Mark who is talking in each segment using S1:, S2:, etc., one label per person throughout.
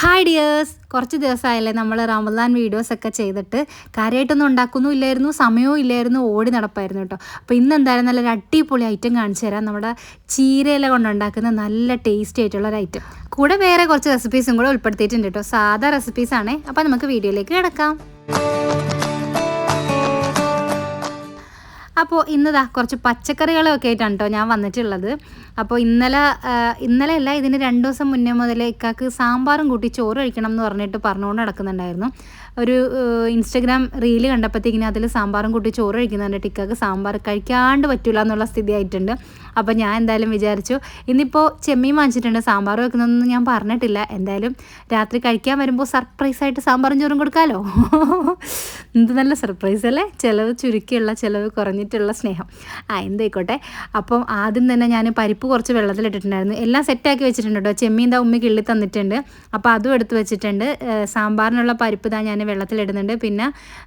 S1: Hi dears കുറച്ച് ദിവസമായല്ലേ നമ്മൾ Ramadan videos ഒക്കെ ചെയ്തിട്ട് കാര്യമായിട്ടൊന്നും ഉണ്ടാക്കുന്നു ഇല്ലായിരുന്നു സമയവും ഇല്ലായിരുന്നു ഓടി നടപ്പായിരുന്നു കേട്ടോ. അപ്പോൾ ഇന്ന് എന്തായാലും നല്ലൊരു അടിപൊളി ഐറ്റം കാണിച്ചു തരാം. നമ്മുടെ ചീരയില കൊണ്ടുണ്ടാക്കുന്ന നല്ല ടേസ്റ്റി ആയിട്ടുള്ള ഒരു ഐറ്റം കൂടെ വേറെ കുറച്ച് റെസിപ്പീസും കൂടെ ഉൾപ്പെടുത്തിയിട്ടുണ്ട് കേട്ടോ. സാധാ റെസിപ്പീസാണേ അപ്പോൾ നമുക്ക് വീഡിയോയിലേക്ക് കിടക്കാം. അപ്പോൾ ഇന്നതാ കുറച്ച് പച്ചക്കറികളൊക്കെ ആയിട്ടാണ് കേട്ടോ ഞാൻ വന്നിട്ടുള്ളത്. അപ്പോൾ ഇന്നലെ ഇന്നലെ അല്ല ഇതിന് രണ്ട് ദിവസം മുന്നേ മുതൽ ഇക്കാക്ക് സാമ്പാറും കൂട്ടി ചോറ് കഴിക്കണം എന്ന് പറഞ്ഞിട്ട് പറഞ്ഞുകൊണ്ട് നടക്കുന്നുണ്ടായിരുന്നു. ഒരു ഇൻസ്റ്റഗ്രാം റീൽ കണ്ടപ്പോഴത്തേക്കിനും അതിൽ സാമ്പാറും കൂട്ടി ചോറ് കഴിക്കുന്നുണ്ട് ടിക്കാക്ക് സാമ്പാർ കഴിക്കാണ്ട് പറ്റില്ല എന്നുള്ള സ്ഥിതി ആയിട്ടുണ്ട് അപ്പോൾ ഞാൻ എന്തായാലും വിചാരിച്ചു ഇന്നിപ്പോൾ ചെമ്മീൻ വാങ്ങിച്ചിട്ടുണ്ട് സാമ്പാർ വെക്കുന്നതൊന്നും ഞാൻ പറഞ്ഞിട്ടില്ല. എന്തായാലും രാത്രി കഴിക്കാൻ വരുമ്പോൾ സർപ്രൈസായിട്ട് സാമ്പാറും ചോറും കൊടുക്കാമല്ലോ എന്ത് നല്ല സർപ്രൈസ് അല്ലേ? ചിലവ് ചുരുക്കിയുള്ള ചിലവ് കുറഞ്ഞിട്ടുള്ള സ്നേഹം. ആ എന്തായിക്കോട്ടെ. അപ്പം ആദ്യം തന്നെ ഞാൻ പരിപ്പ് കുറച്ച് വെള്ളത്തിലിട്ടിട്ടുണ്ടായിരുന്നു എല്ലാം സെറ്റാക്കി വെച്ചിട്ടുണ്ട് കേട്ടോ. ചെമ്മീൻ ദാ ഉമ്മി കിള്ളി തന്നിട്ടുണ്ട്. അപ്പോൾ അതും എടുത്ത് വെച്ചിട്ടുണ്ട്. സാമ്പാറിനുള്ള പരിപ്പ് ഇതാ ഞാൻ വെള്ളത്തിലിടുന്നുണ്ട്. പിന്നെ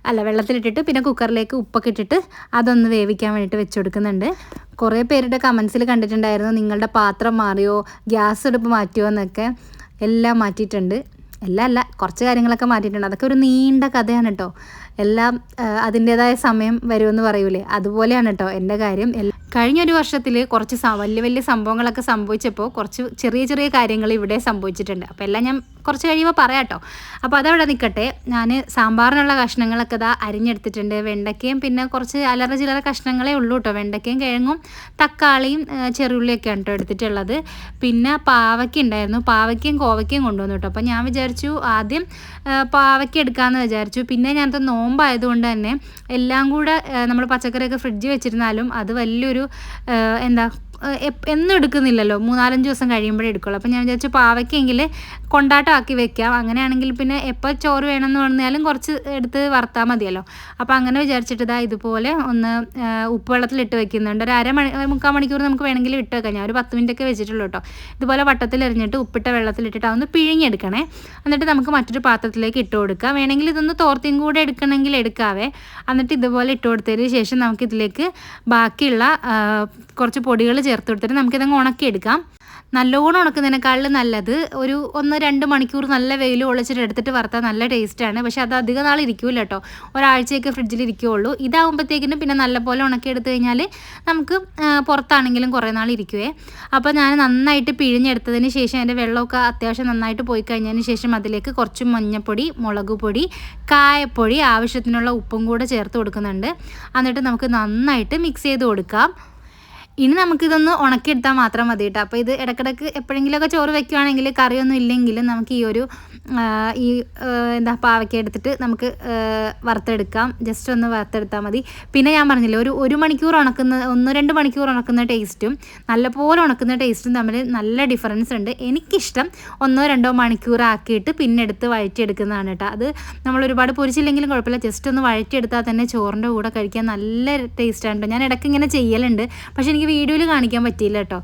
S1: അല്ല വെള്ളത്തിലിട്ടിട്ട് പിന്നെ കുക്കറിലേക്ക് ഉപ്പൊക്കെ ഇട്ടിട്ട് അതൊന്ന് വേവിക്കാൻ വേണ്ടിയിട്ട് വെച്ച് കൊടുക്കുന്നുണ്ട്. കുറേ പേരുടെ കമൻസിൽ കണ്ടിട്ടുണ്ടായിരുന്നു നിങ്ങളുടെ പാത്രം മാറിയോ ഗ്യാസ് അടുപ്പ് മാറ്റിയോ എന്നൊക്കെ. എല്ലാം മാറ്റിയിട്ടുണ്ട്. എല്ലാം അല്ല കുറച്ച് കാര്യങ്ങളൊക്കെ മാറ്റിയിട്ടുണ്ട്. അതൊക്കെ ഒരു നീണ്ട കഥയാണ് കേട്ടോ എല്ലാം അതിന്റേതായ സമയം വരുമെന്ന് പറയൂലേ? അതുപോലെയാണ് കേട്ടോ എന്റെ കാര്യം. കഴിഞ്ഞ ഒരു വർഷത്തിൽ കുറച്ച് വലിയ വലിയ സംഭവങ്ങളൊക്കെ സംഭവിച്ചപ്പോൾ കുറച്ച് ചെറിയ ചെറിയ കാര്യങ്ങൾ ഇവിടെ സംഭവിച്ചിട്ടുണ്ട്. അപ്പോൾ എല്ലാം ഞാൻ കുറച്ച് കഴിയുമ്പോൾ പറയാം കേട്ടോ അപ്പോൾ അതവിടെ നിൽക്കട്ടെ ഞാൻ സാമ്പാറിനുള്ള കഷ്ണങ്ങളൊക്കെ ഇതാ അരിഞ്ഞെടുത്തിട്ടുണ്ട്. വെണ്ടയ്ക്കയും പിന്നെ കുറച്ച് അലറ ചില്ലറ കഷ്ണങ്ങളേ ഉള്ളൂ കേട്ടോ വെണ്ടയ്ക്കയും കിഴങ്ങും തക്കാളിയും ചെറുള്ളിയൊക്കെയാണ് കേട്ടോ എടുത്തിട്ടുള്ളത്. പിന്നെ പാവയ്ക്ക ഉണ്ടായിരുന്നു. പാവയ്ക്കയും കോവയ്ക്കയും കൊണ്ടുവന്നു കേട്ടോ അപ്പോൾ ഞാൻ വിചാരിച്ചു ആദ്യം പാവയ്ക്ക എടുക്കാമെന്ന് വിചാരിച്ചു. പിന്നെ ഞാനത് നോമ്പായതുകൊണ്ട് തന്നെ എല്ലാം കൂടെ നമ്മൾ പച്ചക്കറിയൊക്കെ ഫ്രിഡ്ജിൽ വെച്ചിരുന്നാലും അത് വലിയൊരു എന്താ എന്നും എടുക്കുന്നില്ലല്ലോ. മൂന്നാലഞ്ച് ദിവസം കഴിയുമ്പോഴേ എടുക്കുള്ളൂ. അപ്പോൾ ഞാൻ വിചാരിച്ചു പാവയ്ക്കെങ്കിൽ കൊണ്ടാട്ടമാക്കി വെക്കാം. അങ്ങനെയാണെങ്കിൽ പിന്നെ എപ്പോൾ ചോറ് വേണമെന്ന് പറഞ്ഞാലും കുറച്ച് എടുത്ത് വറുത്താൽ മതിയല്ലോ. അപ്പോൾ അങ്ങനെ വിചാരിച്ചിട്ട് ഇതാ ഇതുപോലെ ഒന്ന് ഉപ്പുവെള്ളത്തിലിട്ട് വെക്കുന്നുണ്ട്. ഒരു അര മണി മുക്കാൽ മണിക്കൂർ നമുക്ക് വേണമെങ്കിൽ ഇട്ട് വെക്കാം. ഞാൻ ഒരു പത്ത് മിനിറ്റ് ഒക്കെ വെച്ചിട്ടുള്ളൂ കേട്ടോ. ഇതുപോലെ വട്ടത്തിൽ എറിഞ്ഞിട്ട് ഉപ്പിട്ട വെള്ളത്തിലിട്ടിട്ട് അതൊന്ന് പിഴിഞ്ഞെടുക്കണേ. എന്നിട്ട് നമുക്ക് മറ്റൊരു പാത്രത്തിലേക്ക് ഇട്ട് കൊടുക്കാം. വേണമെങ്കിൽ ഇതൊന്ന് തോർത്തിയും കൂടെ എടുക്കണമെങ്കിൽ എടുക്കാവേ. എന്നിട്ട് ഇതുപോലെ ഇട്ട് കൊടുത്തതിന് ശേഷം നമുക്കിതിലേക്ക് ബാക്കിയുള്ള കുറച്ച് പൊടികൾ ചേർത്ത് കൊടുത്തിട്ട് ഉണക്കി എടുക്കാം നല്ലോണം ഉണക്കുന്നതിനേക്കാളും നല്ലത് ഒരു ഒന്ന് രണ്ട് മണിക്കൂർ നല്ല വെയിൽ ഒളിച്ചിട്ട് എടുത്തിട്ട് വറുത്താൽ നല്ല ടേസ്റ്റാണ് പക്ഷേ അത് അധികം നാൾ ഇരിക്കില്ല കേട്ടോ ഒരാഴ്ചയൊക്കെ ഫ്രിഡ്ജിൽ ഇരിക്കുകയുള്ളൂ ഇതാകുമ്പോഴത്തേക്കിനും പിന്നെ നല്ലപോലെ ഉണക്കിയെടുത്ത് കഴിഞ്ഞാൽ നമുക്ക് പുറത്താണെങ്കിലും കുറേ നാൾ ഇരിക്കുവേ. അപ്പോൾ ഞാൻ നന്നായിട്ട് പിഴിഞ്ഞെടുത്തതിന് ശേഷം അതിന്റെ വെള്ളമൊക്കെ അത്യാവശ്യം നന്നായിട്ട് പോയി കഴിഞ്ഞതിന് ശേഷം അതിലേക്ക് കുറച്ച് മഞ്ഞപ്പൊടി മുളക് പൊടി കായപ്പൊടി ആവശ്യത്തിനുള്ള ഉപ്പും കൂടെ ചേർത്ത് കൊടുക്കുന്നുണ്ട്. എന്നിട്ട് നമുക്ക് നന്നായിട്ട് മിക്സ് ചെയ്ത് കൊടുക്കാം. ഇനി നമുക്കിതൊന്ന് ഉണക്കിയെടുത്താൽ മാത്രം മതി കേട്ടോ അപ്പോൾ ഇത് ഇടക്കിടക്ക് എപ്പോഴെങ്കിലുമൊക്കെ ചോറ് വെക്കുകയാണെങ്കിൽ കറിയൊന്നും ഇല്ലെങ്കിൽ നമുക്ക് ഈ ഒരു ഈ എന്താ പാവയ്ക്ക എടുത്തിട്ട് നമുക്ക് വറുത്തെടുക്കാം. ജസ്റ്റ് ഒന്ന് വറുത്തെടുത്താൽ മതി. പിന്നെ ഞാൻ പറഞ്ഞില്ലേ ഒരു ഒരു മണിക്കൂർ ഉണക്കുന്ന ഒന്ന് രണ്ട് മണിക്കൂർ ഉണക്കുന്ന ടേസ്റ്റും നല്ലപോലെ ഉണക്കുന്ന ടേസ്റ്റും തമ്മിൽ നല്ല ഡിഫറൻസ് ഉണ്ട്. എനിക്കിഷ്ടം ഒന്നോ രണ്ടോ മണിക്കൂർ ആക്കിയിട്ട് പിന്നെ എടുത്ത് വഴറ്റിയെടുക്കുന്നതാണ് കേട്ടോ. അത് നമ്മൾ ഒരുപാട് പൊരിച്ചില്ലെങ്കിലും കുഴപ്പമില്ല. ജസ്റ്റ് ഒന്ന് വഴറ്റിയെടുത്താൽ തന്നെ ചോറിന്റെ കൂടെ കഴിക്കാൻ നല്ല ടേസ്റ്റാണ് കേട്ടോ. ഞാൻ ഇടയ്ക്ക് ഇങ്ങനെ ചെയ്യലുണ്ട്. പക്ഷേ എനിക്ക് വീഡിയോയിൽ കാണിക്കാൻ പറ്റിയില്ല കേട്ടോ.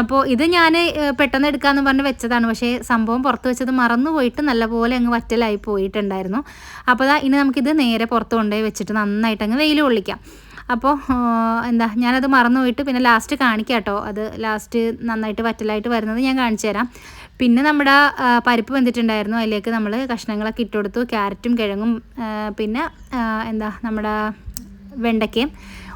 S1: അപ്പോൾ ഇത് ഞാൻ പെട്ടെന്ന് എടുക്കാമെന്ന് പറഞ്ഞ് വെച്ചതാണ്. പക്ഷേ സംഭവം പുറത്ത് വെച്ചത് മറന്നു പോയിട്ട് നല്ലപോലെ അങ്ങ് വറ്റലായി പോയിട്ടുണ്ടായിരുന്നു. അപ്പോൾ ഇനി നമുക്കിത് നേരെ പുറത്ത് കൊണ്ടുപോയി വെച്ചിട്ട് നന്നായിട്ട് അങ്ങ് വെയിൽ കൊള്ളിക്കാം. അപ്പോൾ എന്താ ഞാനത് മറന്നു പോയിട്ട് പിന്നെ ലാസ്റ്റ് കാണിക്കാം കേട്ടോ. അത് ലാസ്റ്റ് നന്നായിട്ട് വറ്റലായിട്ട് വരുന്നത് ഞാൻ കാണിച്ചു തരാം. പിന്നെ നമ്മുടെ പരിപ്പ് വെന്തിട്ടുണ്ടായിരുന്നു. അതിലേക്ക് നമ്മൾ കഷ്ണങ്ങളൊക്കെ ഇട്ട് കൊടുത്തു. ക്യാരറ്റും കിഴങ്ങും പിന്നെ എന്താ നമ്മുടെ വെണ്ടയ്ക്കയും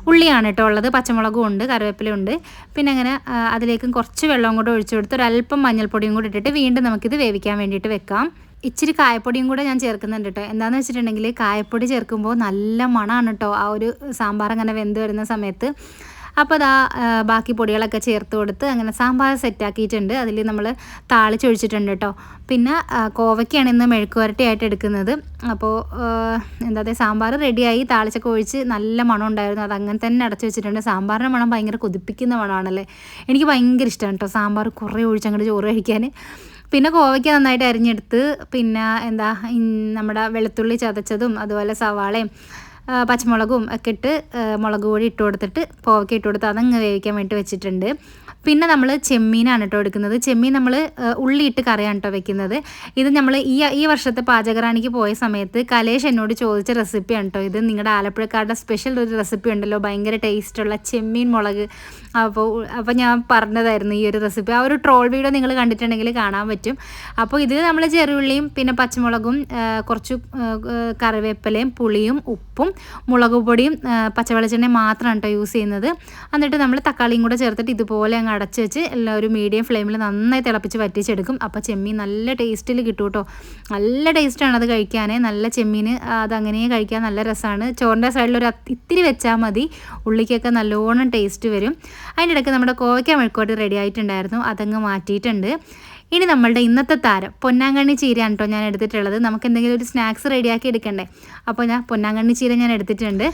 S1: ഉള്ളിയാണ് കേട്ടോ ഉള്ളത്. പച്ചമുളകും ഉണ്ട് കറിവേപ്പിലുണ്ട് പിന്നെ അങ്ങനെ അതിലേക്കും കുറച്ച് വെള്ളം കൂടെ ഒഴിച്ചു കൊടുത്ത് ഒരല്പം മഞ്ഞൾപ്പൊടിയും കൂടി ഇട്ടിട്ട് വീണ്ടും നമുക്കിത് വേവിക്കാൻ വേണ്ടിയിട്ട് വെക്കാം. ഇച്ചിരി കായപ്പൊടിയും കൂടെ ഞാൻ ചേർക്കുന്നുണ്ട് കേട്ടോ. എന്താണെന്ന് വെച്ചിട്ടുണ്ടെങ്കിൽ കായപ്പൊടി ചേർക്കുമ്പോൾ നല്ല മണമാണ് കേട്ടോ. ആ ഒരു സാമ്പാർ അങ്ങനെ വെന്ത് വരുന്ന സമയത്ത് അപ്പോൾ അതാ ബാക്കി പൊടികളൊക്കെ ചേർത്ത് കൊടുത്ത് അങ്ങനെ സാമ്പാർ സെറ്റാക്കിയിട്ടുണ്ട് അതിൽ നമ്മൾ താളിച്ചൊഴിച്ചിട്ടുണ്ട് കേട്ടോ പിന്നെ കോവയ്ക്കാണ് ഇന്ന് മെഴുക്കുവരട്ടിയായിട്ട് എടുക്കുന്നത്. അപ്പോൾ എന്താ പറയുക സാമ്പാർ റെഡിയായി താളിച്ചൊക്കെ ഒഴിച്ച് നല്ല മണം ഉണ്ടായിരുന്നു. അത് അങ്ങനെ തന്നെ അടച്ചു വെച്ചിട്ടുണ്ട്. സാമ്പാറിന്റെ മണം ഭയങ്കര കൊതിപ്പിക്കുന്ന മണമാണല്ലേ എനിക്ക് ഭയങ്കര ഇഷ്ടമാണ് കേട്ടോ സാമ്പാർ കുറേ ഒഴിച്ച് അങ്ങോട്ട് ചോറ് കഴിക്കാൻ പിന്നെ കോവയ്ക്ക നന്നായിട്ട് അരിഞ്ഞെടുത്ത് പിന്നെ എന്താ നമ്മുടെ വെളുത്തുള്ളി ചതച്ചതും അതുപോലെ സവാളയും പച്ചമുളകും ഒക്കെ ഇട്ട് മുളക് പൊടി ഇട്ട് കൊടുത്തിട്ട് പോവൊക്കെ ഇട്ട് കൊടുത്ത് അതങ്ങ് വേവിക്കാൻ വേണ്ടി വെച്ചിട്ടുണ്ട്. പിന്നെ നമ്മൾ ചെമ്മീനാണ് കേട്ടോ എടുക്കുന്നത്. ചെമ്മീൻ നമ്മൾ ഉള്ളിയിട്ട് കറിയാണ് കേട്ടോ വെക്കുന്നത്. ഇത് നമ്മൾ ഈ ഈ വർഷത്തെ പാചകറാണിക്ക് പോയ സമയത്ത് കലേഷ് എന്നോട് ചോദിച്ച റെസിപ്പിയാണ് കേട്ടോ ഇത്. നിങ്ങളുടെ ആലപ്പുഴക്കാരുടെ സ്പെഷ്യൽ ഒരു റെസിപ്പി ഉണ്ടല്ലോ. ഭയങ്കര ടേസ്റ്റുള്ള ചെമ്മീൻ മുളക്. അപ്പോൾ അപ്പോൾ ഞാൻ പറഞ്ഞതായിരുന്നു ഈ ഒരു റെസിപ്പി ആ ഒരു ട്രോൾ വീഡിയോ നിങ്ങൾ കണ്ടിട്ടുണ്ടെങ്കിൽ കാണാൻ പറ്റും. അപ്പോൾ ഇത് നമ്മൾ ചെറുള്ളിയും പിന്നെ പച്ചമുളകും കുറച്ച് കറിവേപ്പിലയും പുളിയും ഉപ്പും മുളക് പൊടിയും പച്ചവെളിച്ചെണ്ണയും മാത്രമാണ് കേട്ടോ യൂസ് ചെയ്യുന്നത്. എന്നിട്ട് നമ്മൾ തക്കാളിയും കൂടെ ചേർത്തിട്ട് ഇതുപോലെ അങ്ങ് അടച്ച് വെച്ച് എല്ലാം ഒരു മീഡിയം ഫ്ലെയിമിൽ നന്നായി തിളപ്പിച്ച് വറ്റിച്ചെടുക്കും. അപ്പോൾ ചെമ്മീൻ നല്ല ടേസ്റ്റിൽ കിട്ടും കേട്ടോ. നല്ല ടേസ്റ്റാണ് അത് കഴിക്കാൻ നല്ല ചെമ്മീൻ അതങ്ങനെ കഴിക്കാൻ നല്ല രസമാണ് ചോറിന്റെ സൈഡിൽ ഒരു ഇത്തിരി വെച്ചാൽ മതി. ഉള്ളിക്കൊക്കെ നല്ലോണം ടേസ്റ്റ് വരും. അതിന്റെ ഇടയ്ക്ക് നമ്മുടെ കോവയ്ക്ക മെഴുക്കോട്ട് റെഡി ആയിട്ടുണ്ടായിരുന്നു. അതങ്ങ് മാറ്റിയിട്ടുണ്ട്. ഇനി നമ്മളുടെ ഇന്നത്തെ താരം പൊന്നാങ്കണ്ണി ചീരയാണ് കേട്ടോ ഞാൻ എടുത്തിട്ടുള്ളത്. നമുക്ക് എന്തെങ്കിലും ഒരു സ്നാക്സ് റെഡിയാക്കി എടുക്കണ്ടേ? അപ്പോൾ ഞാൻ പൊന്നാങ്കണ്ണി ചീര ഞാൻ എടുത്തിട്ടുണ്ട്.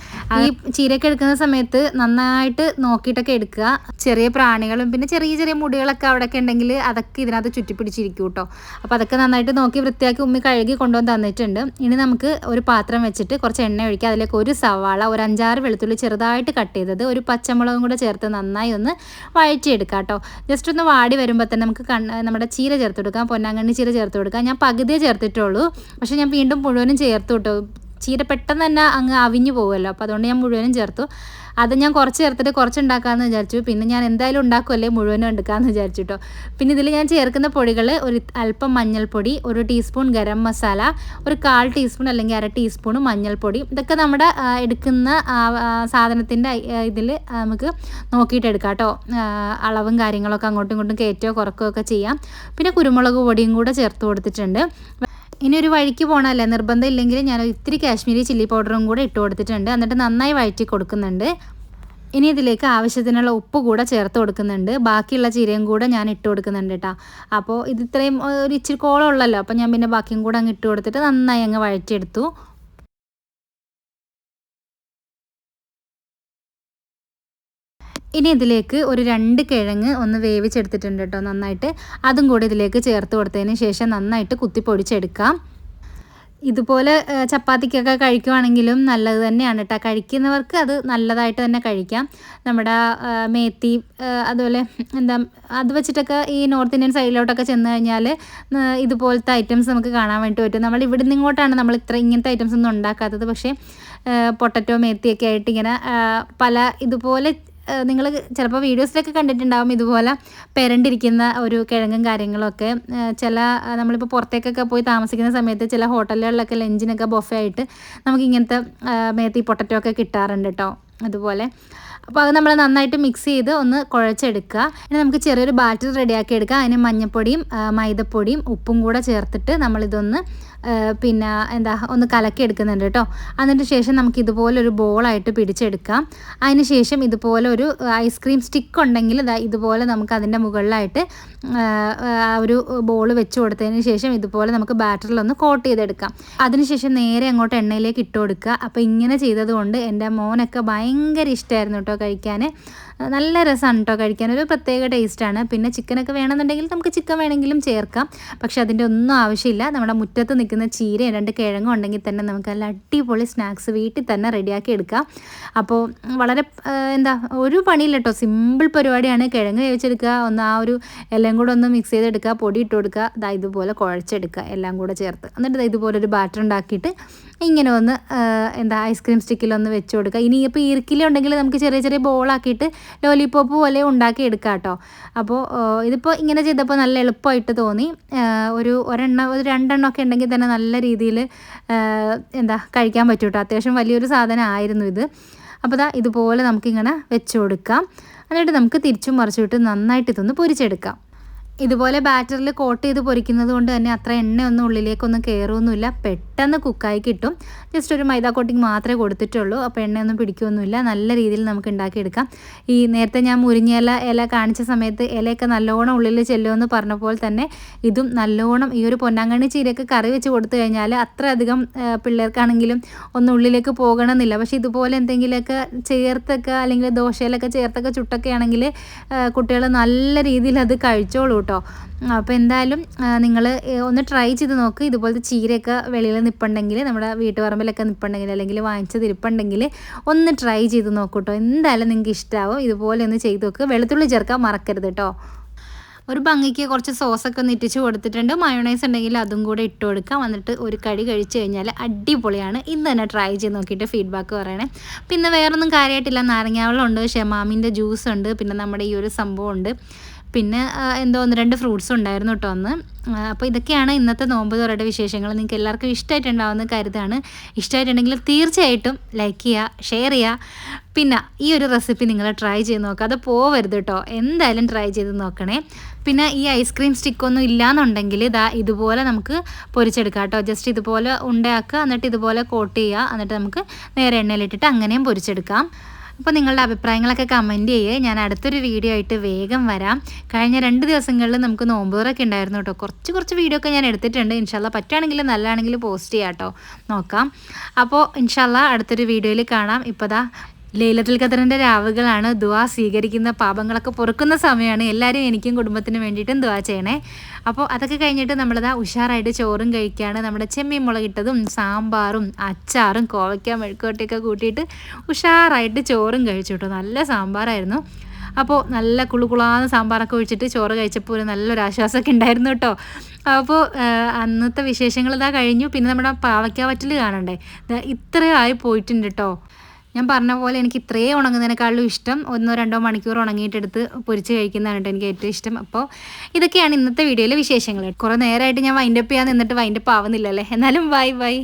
S1: ഈ ചീരയൊക്കെ എടുക്കുന്ന സമയത്ത് നന്നായിട്ട് നോക്കിയിട്ടൊക്കെ എടുക്കുക. ചെറിയ പ്രാണികളും പിന്നെ ചെറിയ ചെറിയ മുടികളൊക്കെ അവിടെയൊക്കെ ഉണ്ടെങ്കിൽ അതൊക്കെ ഇതിനകത്ത് ചുറ്റിപ്പിടിച്ചിരിക്കും കേട്ടോ. അപ്പോൾ അതൊക്കെ നന്നായിട്ട് നോക്കി വൃത്തിയാക്കി ഉമ്മി കഴുകി കൊണ്ടുവന്ന് തന്നിട്ടുണ്ട്. ഇനി നമുക്ക് ഒരു പാത്രം വെച്ചിട്ട് കുറച്ച് എണ്ണ ഒഴിക്കുക. അതിലേക്ക് ഒരു സവാള ഒരു അഞ്ചാറ് വെളുത്തുള്ളി ചെറുതായിട്ട് കട്ട് ചെയ്തത് ഒരു പച്ചമുളകും കൂടെ ചേർത്ത് നന്നായി ഒന്ന് വഴറ്റിയെടുക്കാം കേട്ടോ. ജസ്റ്റ് ഒന്ന് വാടി വരുമ്പോൾ തന്നെ നമുക്ക് നമ്മുടെ ചീര ചേർത്ത് കൊടുക്കാം പൊന്നാങ്കണ്ണി ചീര ചേർത്ത് കൊടുക്കാം ഞാൻ പകുതിയേ ചേർത്തിട്ടുള്ളൂ. പക്ഷേ ഞാൻ വീണ്ടും മുഴുവനും ചേർത്ത് കിട്ടു ചീര പെട്ടെന്ന് തന്നെ അങ്ങ് അവിഞ്ഞു പോകുമല്ലോ. അപ്പോൾ അതുകൊണ്ട് ഞാൻ മുഴുവനും ചേർത്തു. അത് ഞാൻ കുറച്ച് ചേർത്തിട്ട് കുറച്ച് ഉണ്ടാക്കാമെന്ന് വിചാരിച്ചു. പിന്നെ ഞാൻ എന്തായാലും ഉണ്ടാക്കുമല്ലേ മുഴുവനും എടുക്കാമെന്ന് വിചാരിച്ചു കേട്ടോ പിന്നെ ഇതിൽ ഞാൻ ചേർക്കുന്ന പൊടികൾ ഒരു അല്പം മഞ്ഞൾപ്പൊടി ഒരു ടീസ്പൂൺ ഗരം മസാല ഒരു കാൽ ടീസ്പൂൺ അല്ലെങ്കിൽ അര ടീസ്പൂൺ മഞ്ഞൾപ്പൊടി. ഇതൊക്കെ നമ്മുടെ എടുക്കുന്ന സാധനത്തിന്റെ ഇതിൽ നമുക്ക് നോക്കിയിട്ട് എടുക്കാം കേട്ടോ അളവും കാര്യങ്ങളൊക്കെ അങ്ങോട്ടും ഇങ്ങോട്ടും കയറ്റോ കുറക്കുകയൊക്കെ ചെയ്യാം. പിന്നെ കുരുമുളക് പൊടിയും കൂടെ ചേർത്ത് കൊടുത്തിട്ടുണ്ട്. ഇനി ഒരു വഴിക്ക് പോകണമല്ലേ നിർബന്ധം ഇല്ലെങ്കിൽ ഞാൻ ഇത്തിരി കാശ്മീരി ചില്ലി പൗഡറും കൂടെ ഇട്ട് കൊടുത്തിട്ടുണ്ട്. എന്നിട്ട് നന്നായി വഴറ്റി കൊടുക്കുന്നുണ്ട്. ഇനി ഇതിലേക്ക് ആവശ്യത്തിനുള്ള ഉപ്പ് കൂടെ ചേർത്ത് കൊടുക്കുന്നുണ്ട്. ബാക്കിയുള്ള ചീരയും കൂടെ ഞാൻ ഇട്ട് കൊടുക്കുന്നുണ്ട് കേട്ടോ അപ്പോൾ ഇത് ഇത്രയും ഒരു ഇച്ചിരി കോളം ഉള്ളല്ലോ. അപ്പോൾ ഞാൻ പിന്നെ ബാക്കിയും കൂടെ അങ്ങ് ഇട്ട് കൊടുത്തിട്ട് നന്നായി അങ്ങ് വഴറ്റിയെടുത്തു. ഇനി ഇതിലേക്ക് ഒരു രണ്ട് കിഴങ്ങ് ഒന്ന് വേവിച്ചെടുത്തിട്ടുണ്ട് കേട്ടോ നന്നായിട്ട്. അതും കൂടി ഇതിലേക്ക് ചേർത്ത് കൊടുത്തതിന് ശേഷം നന്നായിട്ട് കുത്തി പൊടിച്ചെടുക്കാം. ഇതുപോലെ ചപ്പാത്തിക്കൊക്കെ കഴിക്കുവാണെങ്കിലും നല്ലത് തന്നെയാണ് കേട്ടോ. കഴിക്കുന്നവർക്ക് അത് നല്ലതായിട്ട് തന്നെ കഴിക്കാം. നമ്മുടെ മേത്തി അതുപോലെ എന്താ അത് വെച്ചിട്ടൊക്കെ ഈ നോർത്ത് ഇന്ത്യൻ സൈഡിലോട്ടൊക്കെ ചെന്ന് കഴിഞ്ഞാൽ ഇതുപോലത്തെ ഐറ്റംസ് നമുക്ക് കാണാൻ വേണ്ടി പറ്റും. നമ്മൾ ഇവിടെ നിന്ന് ഇങ്ങോട്ടാണ് നമ്മൾ ഇത്ര ഇങ്ങനത്തെ ഐറ്റംസ് ഒന്നും ഉണ്ടാക്കാത്തത്. പക്ഷേ പൊട്ടറ്റോ മേത്തിയൊക്കെ ആയിട്ട് ഇങ്ങനെ പല ഇതുപോലെ നിങ്ങൾ ചിലപ്പോൾ വീഡിയോസിലൊക്കെ കണ്ടിട്ടുണ്ടാവും ഇതുപോലെ പെരണ്ടിരിക്കുന്ന ഒരു കിഴങ്ങും കാര്യങ്ങളൊക്കെ. ചില നമ്മളിപ്പോൾ പുറത്തേക്കൊക്കെ പോയി താമസിക്കുന്ന സമയത്ത് ചില ഹോട്ടലുകളിലൊക്കെ ലഞ്ചിനൊക്കെ ബൊഫേ ആയിട്ട് നമുക്ക് ഇങ്ങനത്തെ മേത്തി പൊട്ടറ്റോ ഒക്കെ കിട്ടാറുണ്ട് കേട്ടോ അതുപോലെ. അപ്പോൾ അത് നമ്മൾ നന്നായിട്ട് മിക്സ് ചെയ്ത് ഒന്ന് കുഴച്ചെടുക്കുക. ഇനി നമുക്ക് ചെറിയൊരു ബാറ്റർ റെഡിയാക്കി എടുക്കുക അതിന് മഞ്ഞൾപ്പൊടിയും മൈദപ്പൊടിയും ഉപ്പും കൂടെ ചേർത്തിട്ട് നമ്മളിതൊന്ന് പിന്നെ എന്താ ഒന്ന് കലക്കി എടുക്കുന്നുണ്ട് കേട്ടോ. അതിന് ശേഷം നമുക്ക് ഇതുപോലെ ഒരു ബോളായിട്ട് പിടിച്ചെടുക്കാം. അതിന് ശേഷം ഇതുപോലെ ഒരു ഐസ്ക്രീം സ്റ്റിക്ക് ഉണ്ടെങ്കിൽ ഇതുപോലെ നമുക്ക് അതിന്റെ മുകളിലായിട്ട് ഒരു ബോൾ വെച്ച് കൊടുത്തതിന് ശേഷം ഇതുപോലെ നമുക്ക് ബാറ്ററിൽ ഒന്ന് കോട്ട് ചെയ്തെടുക്കാം. അതിനുശേഷം നേരെ അങ്ങോട്ട് എണ്ണയിലേക്ക് ഇട്ട് കൊടുക്കുക. അപ്പോൾ ഇങ്ങനെ ചെയ്തതുകൊണ്ട് എന്റെ മോനൊക്കെ ഭയങ്കര ഇഷ്ടമായിരുന്നു കേട്ടോ കഴിക്കാൻ. നല്ല രസമാണ് കേട്ടോ കഴിക്കാൻ. ഒരു പ്രത്യേക ടേസ്റ്റാണ് പിന്നെ ചിക്കനൊക്കെ വേണമെന്നുണ്ടെങ്കിൽ നമുക്ക് ചിക്കൻ വേണമെങ്കിലും ചേർക്കാം. പക്ഷെ അതിന്റെ ഒന്നും ആവശ്യമില്ല. നമ്മുടെ മുറ്റത്ത് നിൽക്കുന്ന ചീരയും രണ്ട് കിഴങ്ങും ഉണ്ടെങ്കിൽ തന്നെ നമുക്ക് നല്ല അടിപൊളി സ്നാക്സ് വീട്ടിൽ തന്നെ റെഡിയാക്കി എടുക്കാം. അപ്പോൾ വളരെ എന്താ ഒരു പണിയില്ല കേട്ടോ. സിമ്പിൾ പരിപാടിയാണ്. കിഴങ്ങ് വേവിച്ചെടുക്കുക ഒന്ന് ആ ഒരു എല്ലാം കൂടെ ഒന്ന് മിക്സ് ചെയ്തെടുക്കുക പൊടി ഇട്ട് കൊടുക്കുക ഇതാ ഇതുപോലെ കുഴച്ചെടുക്കുക എല്ലാം കൂടെ ചേർത്ത്. എന്നിട്ട് ഇതുപോലെ ഒരു ബാറ്റർ ഉണ്ടാക്കിയിട്ട് ഇങ്ങനെ ഒന്ന് എന്താ ഐസ്ക്രീം സ്റ്റിക്കിലൊന്ന് വെച്ച് കൊടുക്കുക ഇനി ഇപ്പോൾ ഈർക്കിലുണ്ടെങ്കിൽ നമുക്ക് ചെറിയ ചെറിയ ബോളാക്കിയിട്ട് ലോലിപോപ്പ് പോലെ ഉണ്ടാക്കി എടുക്കാം കേട്ടോ അപ്പോൾ ഇതിപ്പോൾ ഇങ്ങനെ ചെയ്തപ്പോൾ നല്ല എളുപ്പമായിട്ട് തോന്നി. ഒരു ഒരെണ്ണം ഒരു രണ്ടെണ്ണം ഒക്കെ ഉണ്ടെങ്കിൽ തന്നെ നല്ല രീതിയിൽ എന്താ കഴിക്കാൻ പറ്റും കേട്ടോ അത്യാവശ്യം വലിയൊരു സാധനമായിരുന്നു ഇത്. അപ്പോൾ ദാ ഇതുപോലെ നമുക്കിങ്ങനെ വെച്ച് കൊടുക്കാം. എന്നിട്ട് നമുക്ക് തിരിച്ചും മറിച്ചിട്ട് നന്നായിട്ട് ഇതൊന്ന് പൊരിച്ചെടുക്കാം. ഇതുപോലെ ബാറ്ററിൽ കോട്ട് ചെയ്ത് പൊരിക്കുന്നത് കൊണ്ട് തന്നെ അത്ര എണ്ണയൊന്നും ഉള്ളിലേക്കൊന്നും കയറുമൊന്നുമില്ല പെട്ടെന്ന് കുക്കായി കിട്ടും. ജസ്റ്റ് ഒരു മൈദ കോട്ടിങ് മാത്രമേ കൊടുത്തിട്ടുള്ളൂ. അപ്പോൾ എണ്ണയൊന്നും പിടിക്കുകയൊന്നുമില്ല നല്ല രീതിയിൽ നമുക്ക് ഉണ്ടാക്കിയെടുക്കാം. ഈ നേരത്തെ ഞാൻ മുരിങ്ങയില ഇല കാണിച്ച സമയത്ത് ഇലയൊക്കെ നല്ലോണം ഉള്ളിൽ ചെല്ലുമെന്ന് പറഞ്ഞപ്പോൾ തന്നെ ഇതും നല്ലോണം ഈ ഒരു പൊന്നാങ്കണ്ണി ചീരയൊക്കെ കറി വെച്ച് കൊടുത്തു കഴിഞ്ഞാൽ അത്രയധികം പിള്ളേർക്കാണെങ്കിലും ഒന്നും ഉള്ളിലേക്ക് പോകണമെന്നില്ല. പക്ഷേ ഇതുപോലെ എന്തെങ്കിലുമൊക്കെ ചേർത്തൊക്കെ അല്ലെങ്കിൽ ദോശയിലൊക്കെ ചേർത്തൊക്കെ ചുട്ടൊക്കെ ആണെങ്കിൽ കുട്ടികൾ നല്ല രീതിയിൽ അത് കഴിച്ചോളൂ കേട്ടോ. അപ്പോൾ എന്തായാലും നിങ്ങൾ ഒന്ന് ട്രൈ ചെയ്ത് നോക്ക്. ഇതുപോലത്തെ ചീരയൊക്കെ വെളിയിൽ നിൽപ്പുണ്ടെങ്കിൽ നമ്മുടെ വീട്ടുപറമ്പിലൊക്കെ നിൽപ്പുണ്ടെങ്കിൽ അല്ലെങ്കിൽ വാങ്ങിച്ചത് ഇരിപ്പുണ്ടെങ്കിൽ ഒന്ന് ട്രൈ ചെയ്ത് നോക്കൂ കേട്ടോ. എന്തായാലും നിങ്ങൾക്ക് ഇഷ്ടമാവും ഇതുപോലെ ഒന്ന് ചെയ്ത് നോക്ക്. വെളുത്തുള്ളി ചേർക്കാൻ മറക്കരുത് കേട്ടോ. ഒരു ഭംഗിക്ക് കുറച്ച് സോസൊക്കെ ഒന്ന് ഇറ്റിച്ച് കൊടുത്തിട്ടുണ്ട്. മയോണൈസ് ഉണ്ടെങ്കിൽ അതും കൂടെ ഇട്ട് കൊടുക്കാം. വന്നിട്ട് ഒരു കടി കഴിച്ച് കഴിഞ്ഞാൽ അടിപൊളിയാണ്. ഇന്ന് തന്നെ ട്രൈ ചെയ്ത് നോക്കിയിട്ട് ഫീഡ്ബാക്ക് പറയണേ. പിന്നെ വേറൊന്നും കാര്യമായിട്ടില്ല നാരങ്ങാവെള്ളം ഉണ്ട് ഷെമാമിന്റെ ജ്യൂസ് ഉണ്ട് പിന്നെ നമ്മുടെ ഈ ഒരു സംഭവം ഉണ്ട്. പിന്നെ എന്തോ ഒന്ന് രണ്ട് ഫ്രൂട്ട്സ് ഉണ്ടായിരുന്നു കേട്ടോ അന്ന്. അപ്പോൾ ഇതൊക്കെയാണ് ഇന്നത്തെ നോമ്പ് തുറയുടെ വിശേഷങ്ങൾ. നിങ്ങൾക്ക് എല്ലാവർക്കും ഇഷ്ടമായിട്ടുണ്ടാവുന്ന കരുതാണ്. ഇഷ്ടമായിട്ടുണ്ടെങ്കിൽ തീർച്ചയായിട്ടും ലൈക്ക് ചെയ്യുക ഷെയർ ചെയ്യുക. പിന്നെ ഈ ഒരു റെസിപ്പി നിങ്ങൾ ട്രൈ ചെയ്ത് നോക്കുക അത് പോവരുത് കേട്ടോ. എന്തായാലും ട്രൈ ചെയ്ത് നോക്കണേ. പിന്നെ ഈ ഐസ്ക്രീം സ്റ്റിക്കൊന്നും ഇല്ലയെന്നുണ്ടെങ്കിൽ ഇതാ ഇതുപോലെ നമുക്ക് പൊരിച്ചെടുക്കാം കേട്ടോ. ജസ്റ്റ് ഇതുപോലെ ഉണ്ടാക്കുക എന്നിട്ട് ഇതുപോലെ കോട്ട് ചെയ്യുക എന്നിട്ട് നമുക്ക് നേരെ എണ്ണയിലിട്ടിട്ട് അങ്ങനെയും പൊരിച്ചെടുക്കാം. അപ്പോൾ നിങ്ങളുടെ അഭിപ്രായങ്ങളൊക്കെ കമന്റ് ചെയ്യുക ഞാൻ അടുത്തൊരു വീഡിയോ ആയിട്ട് വേഗം വരാം. കഴിഞ്ഞ രണ്ട് ദിവസങ്ങളിൽ നമുക്ക് നോമ്പുറൊക്കെ ഉണ്ടായിരുന്നു കേട്ടോ കുറച്ച് കുറച്ച് വീഡിയോ ഒക്കെ ഞാൻ എടുത്തിട്ടുണ്ട്. ഇൻഷാല്ല പറ്റുകയാണെങ്കിൽ നല്ലതാണെങ്കിൽ പോസ്റ്റ് ചെയ്യാം കേട്ടോ നോക്കാം. അപ്പോൾ ഇൻഷാല്ല അടുത്തൊരു വീഡിയോയിൽ കാണാം. ഇപ്പോൾ ദാ ലൈലത്തുൽ ഖദറിന്റെ രാവുകളാണ് ദുവാ സ്വീകരിക്കുന്ന പാപങ്ങളൊക്കെ പൊറുക്കുന്ന സമയമാണ്. എല്ലാവരും എനിക്കും കുടുംബത്തിനും വേണ്ടിയിട്ടും ദുവാ ചെയ്യണേ. അപ്പോൾ അതൊക്കെ കഴിഞ്ഞിട്ട് നമ്മളിതാ ഉഷാറായിട്ട് ചോറും കഴിക്കുകയാണ് നമ്മുടെ ചെമ്മീൻ മുളകിട്ടതും സാമ്പാറും അച്ചാറും കോവയ്ക്ക മെഴുക്കോട്ടയൊക്കെ കൂട്ടിയിട്ട് ഉഷാറായിട്ട് ചോറും കഴിച്ചു കേട്ടോ നല്ല സാമ്പാറായിരുന്നു. അപ്പോൾ നല്ല കുളുകുളാന്ന് സാമ്പാറൊക്കെ ഒഴിച്ചിട്ട് ചോറ് കഴിച്ചപ്പോൾ ഒരു നല്ലൊരു ആശ്വാസമൊക്കെ ഉണ്ടായിരുന്നു കേട്ടോ. അപ്പോൾ അന്നത്തെ വിശേഷങ്ങൾ ഇതാ കഴിഞ്ഞു. പിന്നെ നമ്മുടെ പാവയ്ക്കാവറ്റിൽ കാണണ്ടേ? ഇത്രയായി പോയിട്ടുണ്ട് കേട്ടോ. ഞാൻ പറഞ്ഞ പോലെ എനിക്ക് ഇത്രയും ഉണങ്ങുന്നതിനേക്കാളും ഇഷ്ടം ഒന്നോ രണ്ടോ മണിക്കൂർ ഉണങ്ങിയിട്ടെടുത്ത് പൊരിച്ച് കഴിക്കുന്നതാണ് കേട്ടോ എനിക്ക് ഏറ്റവും ഇഷ്ടം. അപ്പോൾ ഇതൊക്കെയാണ് ഇന്നത്തെ വീഡിയോയിലെ വിശേഷങ്ങൾ. കുറേ നേരമായിട്ട് ഞാൻ വൈൻഡപ്പ് ചെയ്യാൻ നിന്നിട്ട് വൈൻഡപ്പ് ആവുന്നില്ലല്ലേ? എന്നാലും ബൈ ബൈ